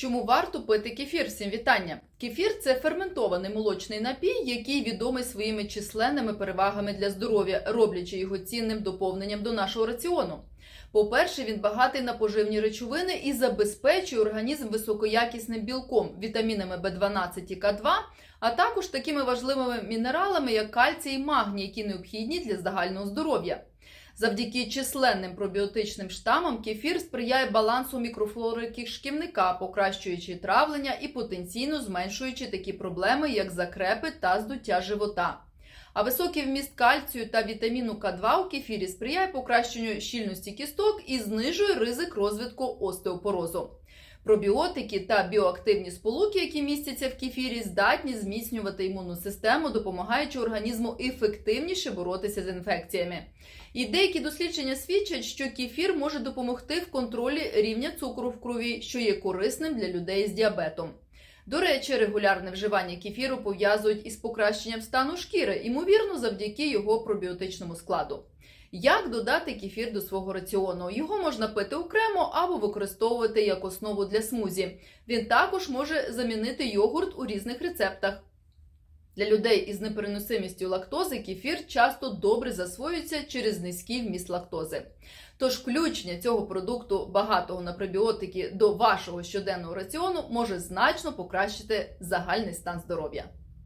Чому варто пити кефір? Всім вітання! Кефір це ферментований молочний напій, який відомий своїми численними перевагами для здоров'я, роблячи його цінним доповненням до нашого раціону. По-перше, він багатий на поживні речовини і забезпечує організм високоякісним білком, вітамінами В12 і К2, а також такими важливими мінералами, як кальцій і магній, які необхідні для загального здоров'я. Завдяки численним пробіотичним штамам кефір сприяє балансу мікрофлори кишківника, покращуючи травлення і потенційно зменшуючи такі проблеми, як закрепи та здуття живота. А високий вміст кальцію та вітаміну К2 у кефірі сприяє покращенню щільності кісток і знижує ризик розвитку остеопорозу. Пробіотики та біоактивні сполуки, які містяться в кефірі, здатні зміцнювати імунну систему, допомагаючи організму ефективніше боротися з інфекціями. І деякі дослідження свідчать, що кефір може допомогти в контролі рівня цукру в крові, що є корисним для людей з діабетом. До речі, регулярне вживання кефіру пов'язують із покращенням стану шкіри, ймовірно, завдяки його пробіотичному складу. Як додати кефір до свого раціону? Його можна пити окремо або використовувати як основу для смузі. Він також може замінити йогурт у різних рецептах. Для людей із непереносимістю лактози кефір часто добре засвоюється через низький вміст лактози. Тож включення цього продукту багатого на пробіотики до вашого щоденного раціону може значно покращити загальний стан здоров'я.